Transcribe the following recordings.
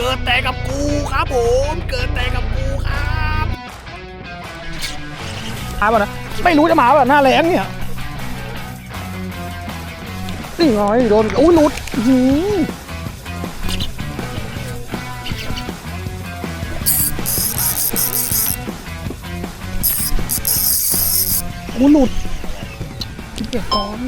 เกิดแต่กับกูครับผม เกิดแต่กับกูครับมาป่ะนะไม่รู้จะมาป่ะหน้าแรงเนี่ยนี่ไงโดนอุ้ยหลุดอื้อหืออุ้ยหลุดคิดเปียกก้อน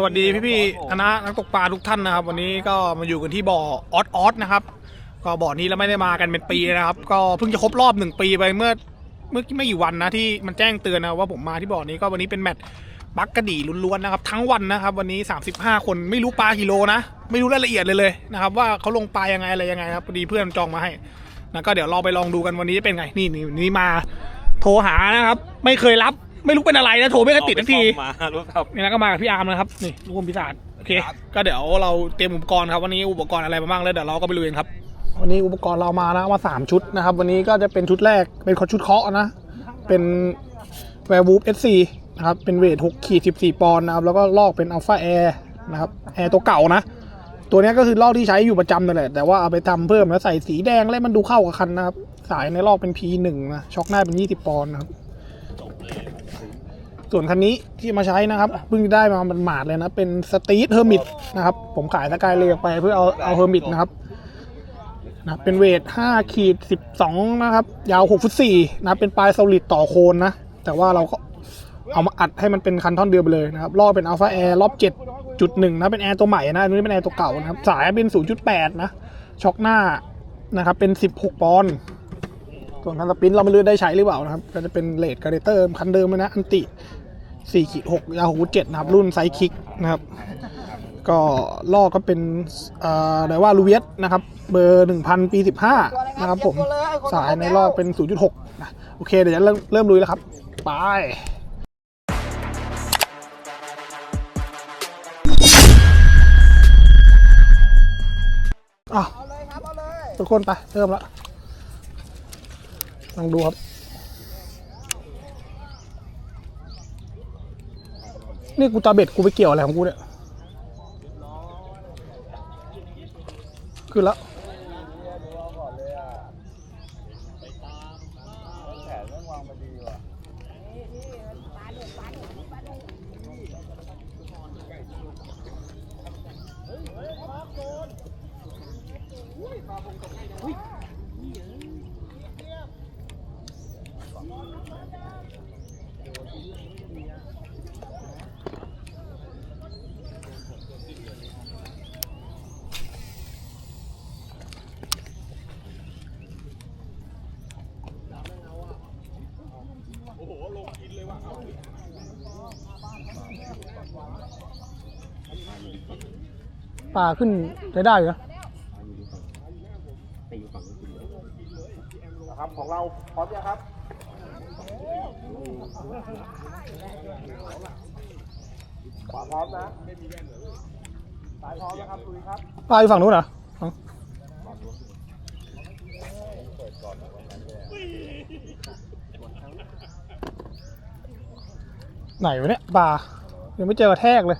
สวัสดีพี่ๆคณะนักตกปลาทุกท่านนะครับ วันนี้ก็มาอยู่กันที่บ่อออสออสนะครับ ก็บ่อนี้เราไม่ได้มากันเป็นปีนะครับ ก็เพิ่งจะครบรอบหนึ่งปีไปเมื่อเมื่อไม่กี่วันนะที่มันแจ้งเตือนนะว่าผมมาที่บ่อนี้ก็วันนี้เป็นแมตช์บักกระดี่ล้วนๆนะครับ ทั้งวันนะครับ วันนี้ 35 คนไม่รู้ปลากิโลนะ ไม่รู้รายละเอียดเลยเลยนะครับ ว่าเขาลงปลายังไงอะไรยังไงครับพอดีเพื่อนจองมาให้นะก็เดี๋ยวเราไปลองดูกันวันนี้เป็นไงนี่นี่นี่มา โทรหานะครับ ไม่เคยรับ ไม่รู้เป็นอะไรนะโทรไม่เคยติดทันทีมารู้ครับนี่แล้วก็มากับพี่อาร์มนะครับนี่ลูกอมพิศาจโอเค ก็เดี๋ยวเราเตรียมอุปกรณ์ครับวันนี้อุปกรณ์อะไรมาบ้างแล้วเดี๋ยวเราก็ไปลุยกันครับ วันนี้อุปกรณ์เรามานะมาสามชุดนะครับ วันนี้ก็จะเป็นชุดแรกเป็นชุดเคาะนะ เป็นแวร์วูฟเอสซีนะครับเป็นเวท6ขีด14ปอนด์นะครับแล้วก็ลอกเป็นอัลฟาแอร์นะครับแอร์ตัวเก่านะตัวเนี้ยก็คือลอกที่ใช้อยู่ประจำนั่นแหละ แต่ว่าเอาไปทำเพิ่มแล้วใส่สีแดงแล้วมันดูเข้ากับคันนะครับ สายในลอกเป็น P1 นะ ช็อคหน้าเป็น 20 ปอนด์นะครับ ส่วนคันนี้ที่มาใช้นะครับเพิ่งได้มามันหมาดเลยนะ เป็นสตีทเฮอร์มิตนะครับ ผมขายสกายเลยออกไปเพื่อเอาเอาเฮอร์มิตนะครับนะเป็นเวท5ขีด12 นะครับ ยาว6ฟุต4นะเป็นปลายโซลิดต่อโคนนะ แต่ว่าเราก็เอามาอัดให้มันเป็นคันท่อนเดียวไปเลยนะครับ รอบเป็นอัลฟาแอร์รอบ 7.1 นะ เป็นแอร์ตัวใหม่นะอันนี้เป็นแอร์ตัวเก่านะครับ สายเป็น 0.8 นะ ช็อคหน้านะครับ เป็น 16 ปอนด์ส่วนคันสปินเราไม่รู้ได้ใช้หรือเปล่านะครับ ก็จะเป็นเลดการ์เตอร์คันเดิมนะ อันติ 4ขีด6ยาว6 7นะครับ รุ่นไซคิกนะครับ ก็ลอก็เป็นเอ่อไดว่าลูเวียสนะครับ เบอร์1000ปี15นะครับผมสายในลอเป็น0.6นะโอเค เดี๋ยวจะเริ่มเริ่มลุยแล้วครับ ไปอะทุกคนไปเริ่มแล้วลองดูครับ นี่กูตาเบ็ดกูไปเกี่ยวอะไรของกูเนี่ย ขึ้นแล้ว ป่าขึ้นใช้ได้อยู่นะครับของเราพร้อมยังครับขวาพร้อมนะสายพร้อมนะครับคุยครับป่าอยู่ฝั่งนู้นเหรออ๋อไหนวะเนี่ยป่ายังไม่เจอกระแทกเลย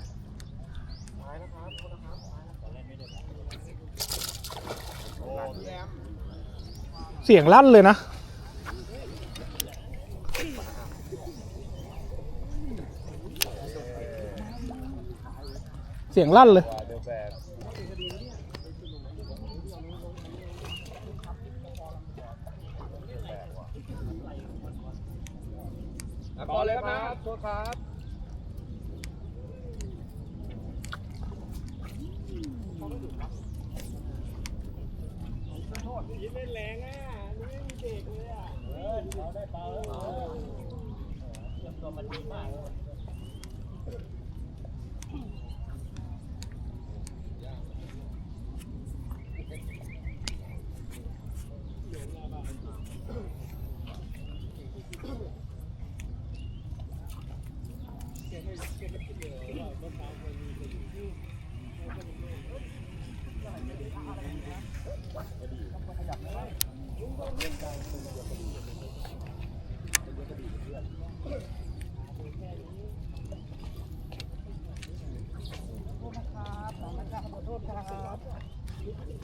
เสียงลั่นเลยนะ เสียงลั่นเลย พอเลยครับโทษครับ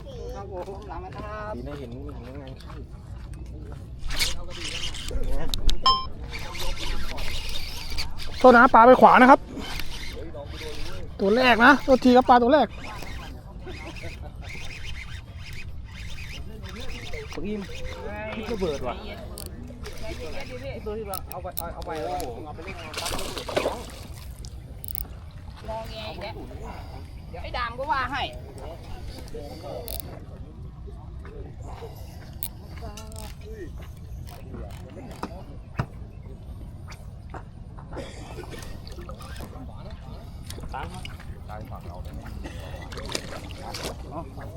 อ ครับผมหลังนะครับ ดีนะเห็นเห็นยังไง โทษนะปลาไปขวานะครับ ตัวแรกนะตัวทีครับปลาตัวแรกปกิมคิดระเบิดว่ะตัวที่ว่าเอาไปเอาเอาไปแล้วเอาไปเล่นปั๊บระเบิดน้องมองแงอีกแล้วเดี๋ยวไอ้ดามก็ว่าให้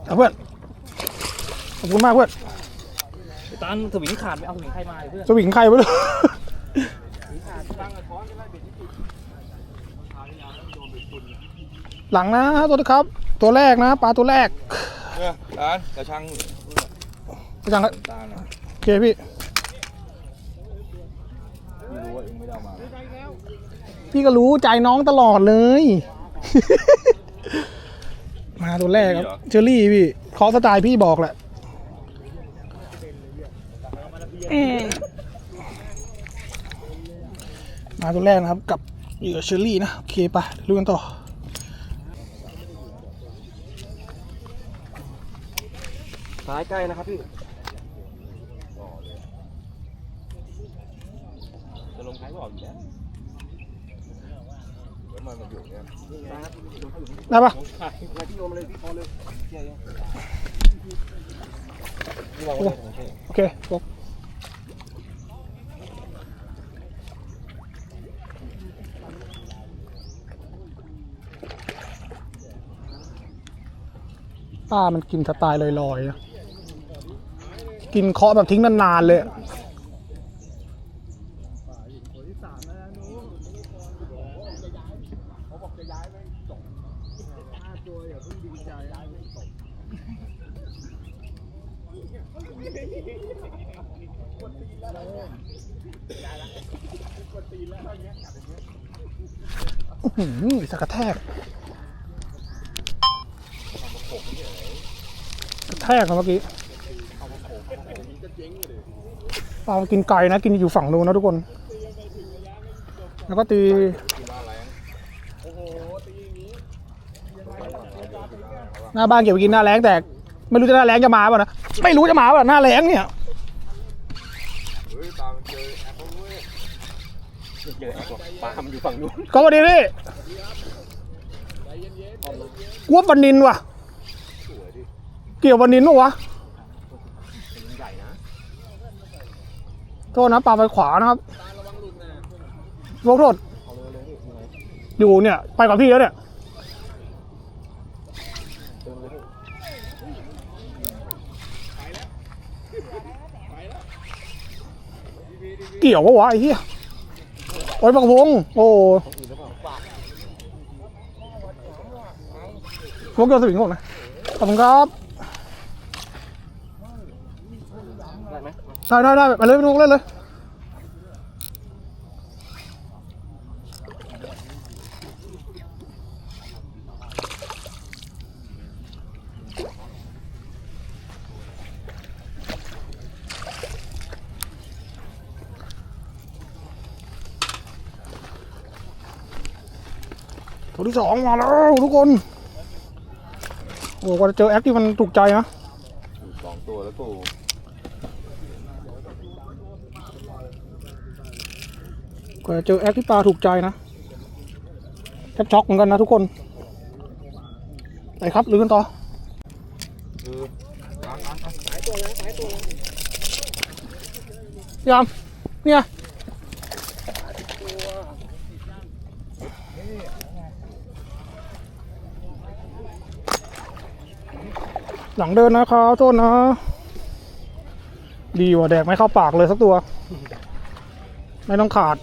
เอาเพื่อน ขอบคุณมากเพื่อนตันสวิงขาดไปเอาสวิงใครมาเพื่อนสวิงใครไปเลยหลังนะตัวนะครับ ตัวแรกนะปลาตัวแรกเนี่ยร้านกระชัง จังละตาลนะโอเคพี่ ไม่รู้ว่าเองไม่ได้เอามาพี่ก็รู้ใจน้องตลอดเลย มาตัวแรกครับเชอรี่พี่เคอสไตล์พี่บอกแหละมาตัวแรกนะครับ กับเหยื่อเชอรี่นะ โอเคไปลุยกันต่อ ซ้ายใกล้นะครับพี่ จะลงท้ายก็ออกอยู่แล้วเดี๋ยวมันมาอยู่เนี่ย ได้ปะโอเลยเชี่ยยังโอเคจบป้ามันกินสไตล์ลอยๆนะกินเคาะแบบทิ้งนานๆเลย อื้อหือสักกระแทก กระแทกครับเมื่อกี้ปลามันกินไก่นะ กินอยู่ฝั่งนู้นนะทุกคน แล้วก็ตีหน้าบ้านเก็บไปกินหน้าแรงแต่ไม่รู้จะหน้าแรงจะมาป่ะนะไม่รู้จะมาป่ะหน้าแรงเนี่ยเฮ้ยตาลเว้ยเจอแอปว่ะปลามันอยู่ฝั่งนู้นก็วันนี้พี่กวบวันนินว่ะ เกี่ยววันนินปะวะเป็นใหญ่นะโทษนะปลาไปขวานะครับโทษโทษอยู่เนี่ย ไปกับพี่แล้วเนี่ยเกี่ยวปะวะไอ้เหี้ยโอ้ยบักวง โอ้ของอื่นหรือเปล่าวงเกี่ยวสวิงผมนะขอบคุณครับ ได้ได้ได้ไปเลยไปดูเล่นเลยตัวที่สองมาแล้วทุกคน โอ้กว่าจะเจอแอคที่มันถูกใจนะสองตัวแล้วกู กว่าจะเจอแอคที่ปลาถูกใจนะแทบช็อกเหมือนกันนะทุกคนไปครับลุยกันต่อานร้านยามเนี่ยหลังเดินนะครับโทษนะ ดีว่ะแดกไม่เข้าปากเลยสักตัว ไม่ต้องขาด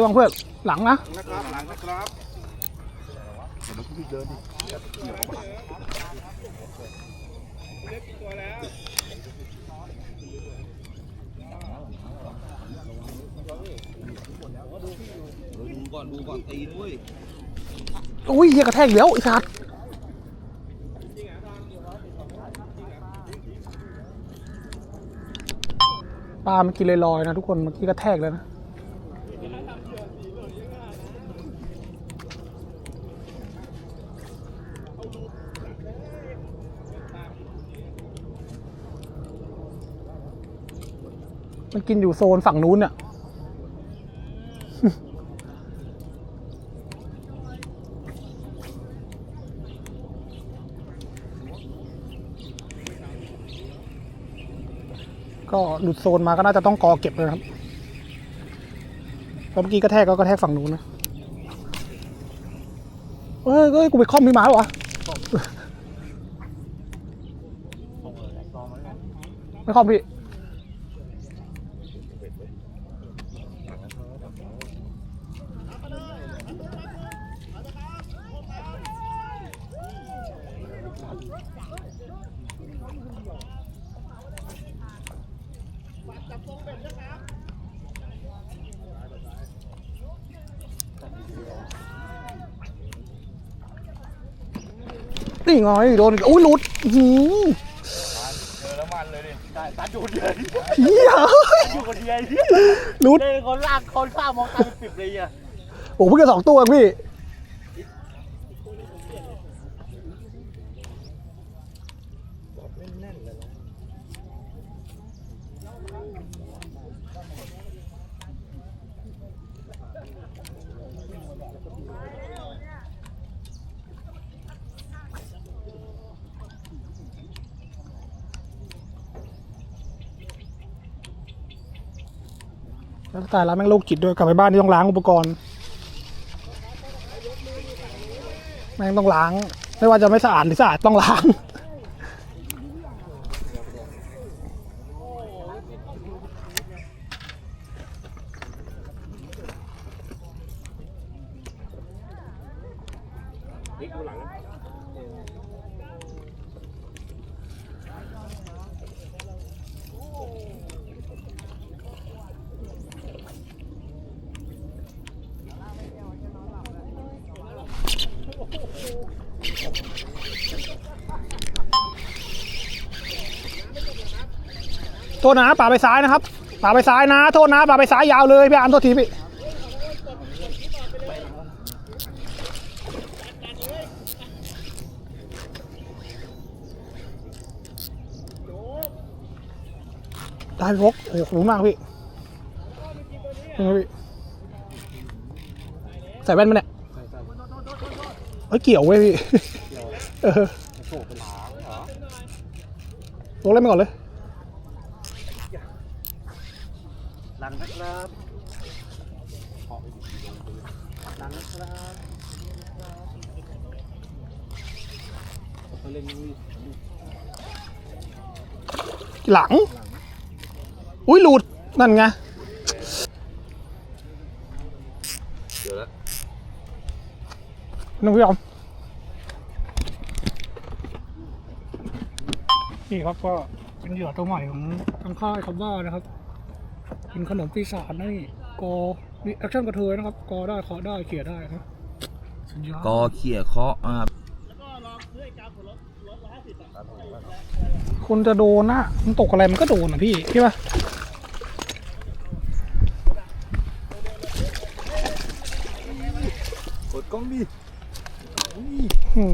ระวังเพื่อนหลังนะนะครับหลังนะครับดูก่อนดูก่อนตีด้วยอุ้ยเหี้ยกระแทกอีกแล้วไอ้สัตว์ปลามันกินลอยๆนะทุกคนเมื่อกี้กระแทกเลยนะ มันกินอยู่โซนฝั่งนู้นเนี่ยก็หลุดโซนมาก็น่าจะต้องกอเก็บเลยครับเพราะเมื่อกี้กระแทกก็กระแทกฝั่งนู้นนะเฮ้ยเฮ้ยกูไปคล่อมพี่หมาแล้ววะไม่คล่อมพี่ ไงโดนอีกอุ้ยหลุดอื้อหือเจอแล้วมันเลยดิได้ตัดอยู่คนเดียวเฮียอยู่คนเดียวหลุดเลยคนลากคนข้ามมองตาเป็นปิบเลยอะโอ้เพิ่งจะสองตัวเองพี่ ตายแล้วแม่งโรคจิตด้วยกลับไปบ้านที่ต้องล้างอุปกรณ์แม่งต้องล้าง ไม่ว่าจะไม่สะอาดหรือสะอาดต้องล้าง โทษนะป่าไปซ้ายนะครับป่าไปซ้ายนะ โทษนะป่าไปซ้ายยาวเลยพี่อามโทษทีพี่ได้พี่พกโอ้โหขอบคุณมากพี่เป็นไงพี่ใส่แว่นมาเนี่ยเฮ้ยเกี่ยวเว้ยพี่เออลงเล่นไปก่อนเลย หลังนะครับหลังนะครับหลัง อุ้ยหลุด นั่นไง เดี๋ยวแล้วน้องพี่ออมนี่ครับก็เป็นเหยื่อตัวใหม่ของทางค่ายคับว่านะครับ เป็นขนมปีศาจนี่กอรีแอคชั่นกระเทยนะครับ กอได้เคาะได้เขี่ยได้นะสุดยอดกอเขี่ยเคาะอ่าคนจะโดนนะมันตกอะไรมันก็โดนอะพี่ใช่ปะกดกล้องดิหื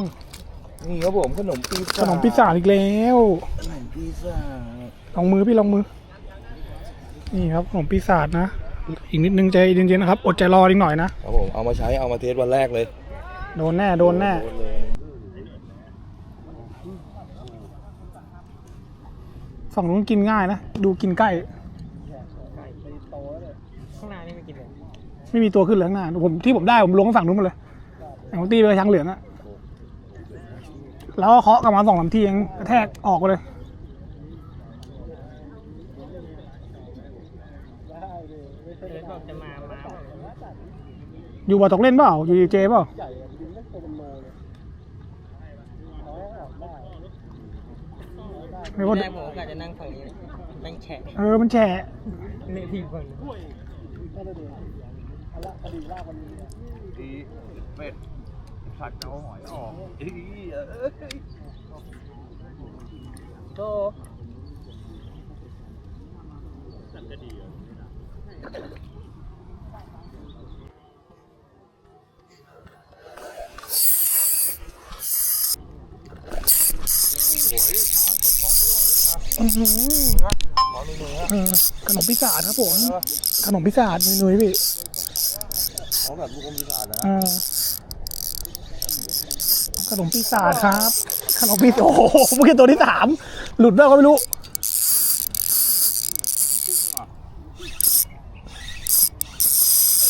มนี่ครับผมขนมปีขนมปีศาจอีกแล้วขนมปีศาจลองมือพี่ลองมือ นี่ครับขนมปีศาจนะ อีกนิดนึงใจเย็นๆนะครับ อดใจรออีกหน่อยนะ ครับผมเอามาใช้เอามาเทสวันแรกเลย โดนแน่ โดนแน่ ฝั่งนู้นกินง่ายนะ ดูกินใกล้ ข้างหน้านี่ไม่กินเลยไม่มีตัวขึ้นเหลืองหน้าผมที่ผมได้ผมลงฝั่งนู้นหมดเลยอย่างผมตีไปช้างเหลืองอะแล้วก็เคาะกลับมาสองสามทีเองกระแทกออกไปเลย บอกจะมา มา อยู่บ่อตกเล่นเปล่า อยู่เจเปล่าใหญ่อะดึงไม่ตัวเป็นโลเลยน้อยออกได้ไม่ว่าแรกผมก็จะนั่งฝั่งนี้นั่งแฉะเออ มันแฉะนี่ทีฝั่งนี้ก็ได้ดีอันละคดีลากวันนี้ดีเป็ดผัดเอาหอยออกอีโตอื้ อหือเออขนมพิซซ่าจครับผม ขนมพิซซ่าจนุ้ยๆพี่เขาแบบลูกอมพิซซ่านะขนมพิซซ่าจครับ ขนมพิซโอ้โหเมื่อกี้ตัวที่สามหลุดแล้วก็ไม่รู้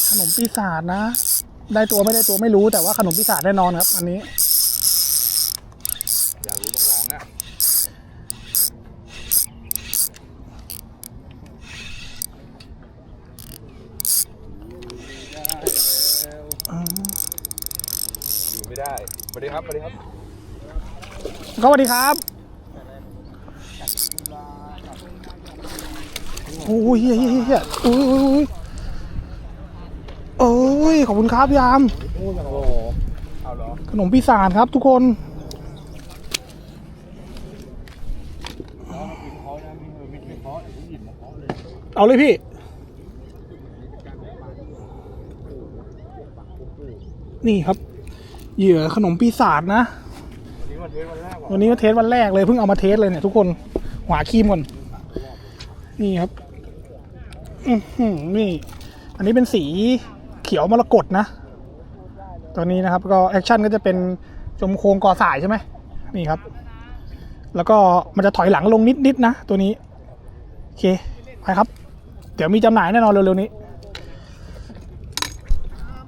ขนมปีศาจนะ ได้ตัวไม่ได้ตัวไม่รู้แต่ว่าขนมปีศาจแน่นอนครับ อันนี้ อยากรู้ต้องลองนะ อยู่ ไม่ได้สวัสดีครับสวัสดีครับสวัสดีครับโอ้ยเฮียเฮียเฮียโอ้ยโอ้ยโอ้ยขอบคุณครับยามขนมปีศาจครับทุกคนเอาเลยพี่ นี่ครับ เหยื่อขนมปีศาจนะ วันนี้วันเทสวันแรกว่ะวันนี้ก็เทสวันแรกเลยเพิ่งเอามาเทสเลยเนี่ยทุกคนหวาครีมก่อน นี่ครับอือหือนี่ อันนี้เป็นสีเขียวมรกตนะ ตัวนี้นะครับ ก็แอคชั่นก็จะเป็นจมโครงกอสายใช่ไหมนี่ครับ แล้วก็มันจะถอยหลังลงนิดๆนะ ตัวนี้ โอเค ไปครับ เดี๋ยวมีจำหน่ายแน่นอนเร็วๆนี้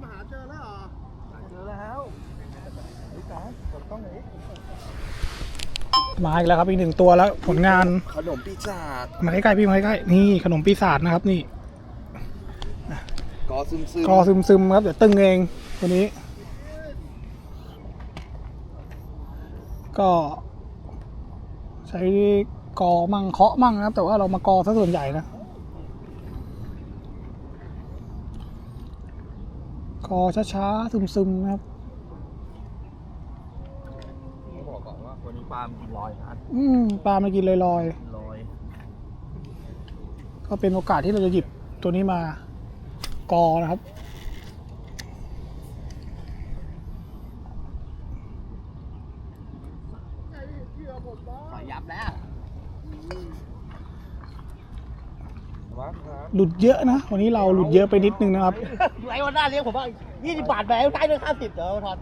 มาหาเจอแล้วเหรอเจอแล้วไอ้จ๋าผมต้องไหน มาอีกแล้วครับอีกหนึ่งตัวแล้วผลงานขนมปีศาจมาใกล้ๆพี่มาใกล้ๆนี่ขนมปีศาจนะครับนี่กอซึมซึมกอซึมๆครับเดี๋ยวตึงเองตัวนี้ ก็ใช้กอมั่งเคาะมั่งนะครับ แต่ว่าเรามากอซะส่วนใหญ่นะกอช้าๆซึมๆนะครับ บอกก่อนว่าวันนี้ปลามันกินลอยนะอืมปลามากินลอยลอยๆ ก็เป็นโอกาสที่เราจะหยิบตัวนี้มากอนะครับขอยับแล้ววัดครับหลุดเยอะนะ วันนี้เราหลุดเยอะไปนิดนึงนะครับ ไอ้วันหน้าเลี้ยงผมว่ายี่สิบบาทแบงค์ได้ด้วยห้าสิบเดี๋ยวทอน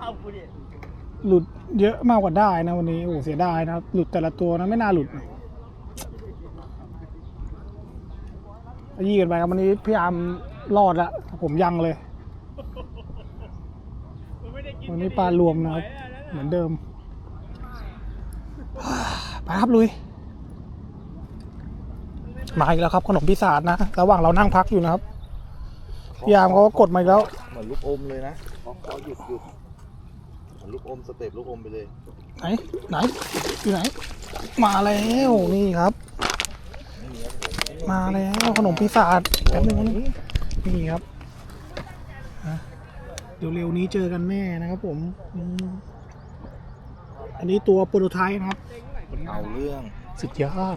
เอากูดิ หลุดเยอะมากกว่าได้นะวันนี้โอ้โหเสียดายนะครับ หลุดแต่ละตัวนะไม่น่าหลุดนะยี่กันไปครับวันนี้พยายามรอดละผมยังเลย วันนี้ปลารวมนะครับ เหมือนเดิมไปครับลุยมาอีกแล้วครับขนมพิศาจนะระหว่างเรานั่งพักอยู่นะครับพี่ยามเขาก็กดมาอีกแล้ว เหมือนลูกอมเลยนะเขาเขาหยุดหยุดเหมือน ลูกอมสเต็ปลูกอมไปเลยไหนไหนอยู่ไหน มาแล้วนี่ครับ มาแล้วขนมปีศาจแป๊บนึงนะนี่ครับอะเดี๋ยวเร็วนี้เจอกันแน่นะครับผมอืมอันนี้ตัวโปรโตไทป์นะครับเอาเรื่องสุดยอด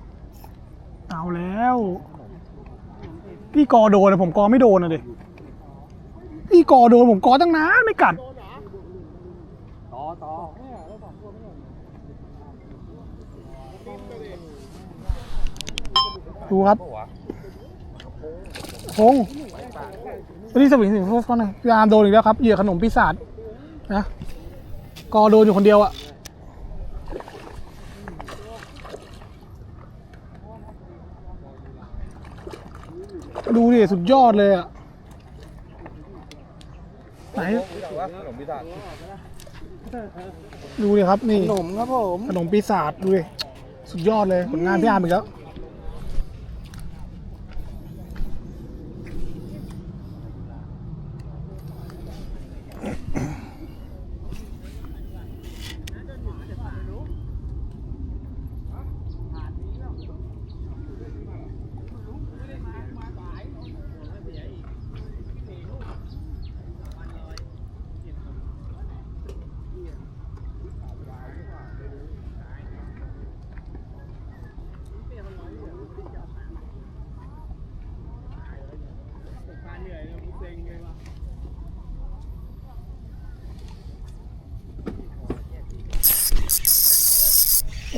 าแล้ว พี่กอโดนอะผมกอไม่โดนอะดิพี่กอโดนผมกอตั้งนานไม่กัดต่อต่อดูครับพงวันนี้สวิงสิงโฟนหน่อยพยายามโดนอีกแล้วครับ เหยื่อขนมปีศาจนะกอโดนอยู่คนเดียวอะ ดูดิสุดยอดเลยอะไหนขนมพิซซ่าดูดิครับนี่ขนมครับผม ขนมปีศาจดูดิสุดยอดเลยผลงานพี่อาร์มอีกแล้ว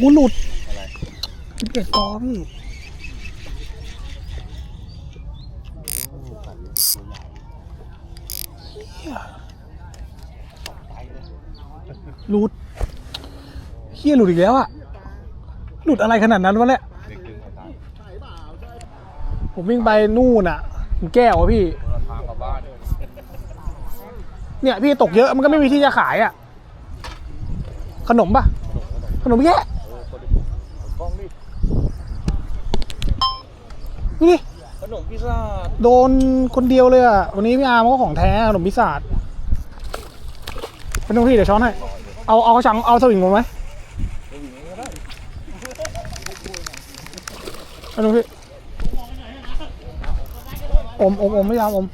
โอ้หลุดสิบเอ็ดกอพี่เหี้ยหลุดเฮียหลุดอีกแล้วอะหลุดอะไรขนาดนั้นวะเนี่ยผมวิ่งไปนู่นอะถึงแก้วอะพี่ทางกลับบ้านเนี่ยพี่ตกเยอะมันก็ไม่มีที่จะขายอะขนมปะขนมแย่ นี่ขนมพิซซ่าโดนคนเดียวเลยอะ วันนี้พี่อาร์มก็ของแท้ขนมพิศาจเป็นตรงที่เดี๋ยวช้อนให้ เอาเอากระชังเอาสวิงมาไหมเป็นตรงที่อมอมอมไม่ยามอม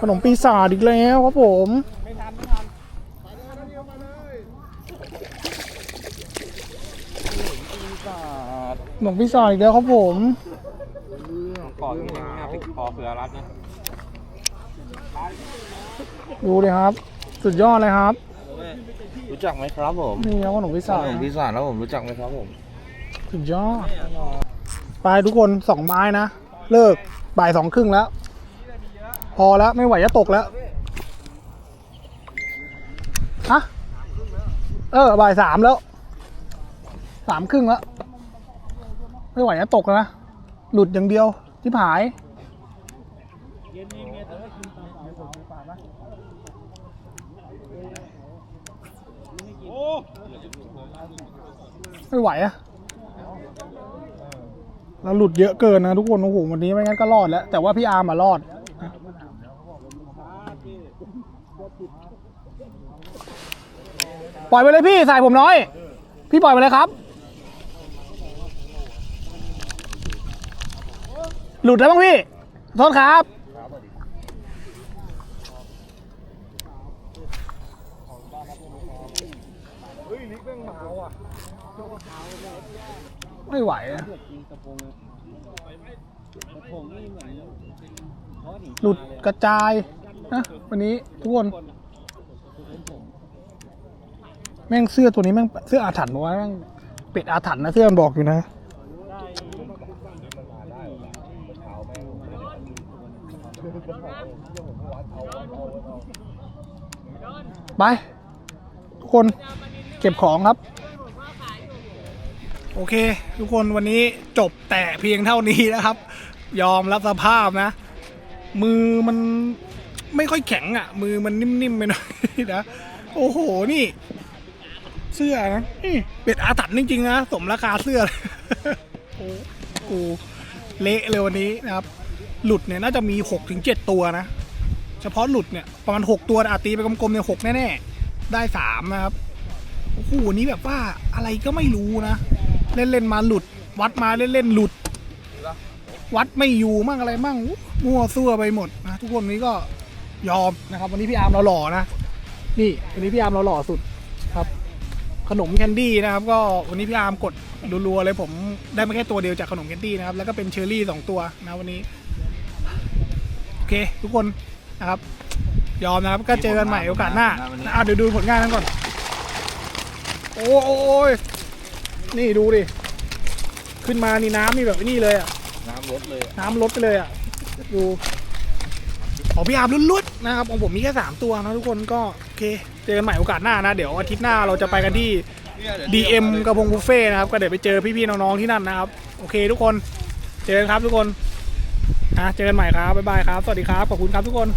ขนมปีศาจอีกแล้วครับผมขนมปีศาจอีกแล้วครับผม ก่อนที่นี่ติดคอเสือรัดนะดูเลยครับ สุดยอดเลยครับ รู้จักไหมครับผมนี่ครับขนมพิซขซ่านมพิซซ่าแล้วผมรู้จักไหมครับผมสุดยอดไปทุกคนสองไม้นะ เลิกบ่ายสองครึ่งแล้ว พอแล้วไม่ไหวจะตกแล้วฮะเออบ่ายสามแล้วสามครึ่งแล้ว ไม่ไหวจะตกแล้วนะ หลุดอย่างเดียว ที่ผายไม่ไหวอะเราหลุดเยอะเกินนะทุกคนโอ้โหวันนี้ไม่งั้นก็รอดแล้ว แต่ว่าพี่อาร์มมารอดปล่อยไปเลยพี่ใส่ผมน้อย พี่ปล่อยไปเลยครับ หลุดแล้วบ้างพี่ โทษครับ ไม่ไหวอะหลุดกระจายนะวันนี้ทุกคน แม่งเสื้อตัวนี้แม่งเสื้ออาถรรพ์วะแม่งเป็ดอาถรรพ์นะเสื้อมันบอกอยู่นะ ไป ทุกคนเก็บของครับ โอเค ทุกคนวันนี้จบแต่เพียงเท่านี้นะครับ ยอมรับสภาพนะ มือมันไม่ค่อยแข็งอะ มือมันนิ่มๆไปหน่อยนะโอ้โหนี่ เสื้อนะเป็ดอาถรรพ์จริงๆนะสมราคาเสื้อโอ้โหเละเลยวันนี้นะครับ หลุดเนี่ยน่าจะมีหกถึงเจ็ดตัวนะ เฉพาะหลุดเนี่ยประมาณหกตัวอาตีไปกลมๆเนี่ยหกแน่ๆ ได้สามนะครับ โอ้โหวันนี้แบบว่าอะไรก็ไม่รู้นะ เล่นๆมาหลุด วัดมาเล่นๆหลุด วัดไม่อยู่มั่งอะไรมั่งมั่วซั่วไปหมดนะทุกคนวันนี้ก็ยอมนะครับ วันนี้พี่อาร์มเราหล่อนะ นี่วันนี้พี่อาร์มเราหล่อสุดครับ ขนมแคนดี้นะครับ ก็วันนี้พี่อาร์มกดรัวๆเลยผมได้มาแค่ตัวเดียวจากขนมแคนดี้นะครับแล้วก็เป็นเชอร์รี่สองตัวนะวันนี้โอเค ทุกคน นะครับ ยอมนะครับก็เจอกันใหม่โอกาสหน้าอะเดี๋ยวดูผลงานนั้นก่อน โอ้ยโอ้ยนี่ดูดิ ขึ้นมานี่น้ำนี่แบบนี่เลยอะ น้ำลดเลยน้ำลดไปเลยอะ ดูของพี่อาร์มลุ้นๆนะครับของผมมีแค่สามตัวนะทุกคนก็โอเค เจอกันใหม่โอกาสหน้านะ เดี๋ยวอาทิตย์หน้าเราจะไปกันที่ DM กระพงบุฟเฟ่ต์นะครับ ก็เดี๋ยวไปเจอพี่ๆน้องๆที่นั่นนะครับ โอเคทุกคน เจอกันครับทุกคน นะเจอกันใหม่ครับบ๊ายบายครับ สวัสดีครับ ขอบคุณครับทุกคน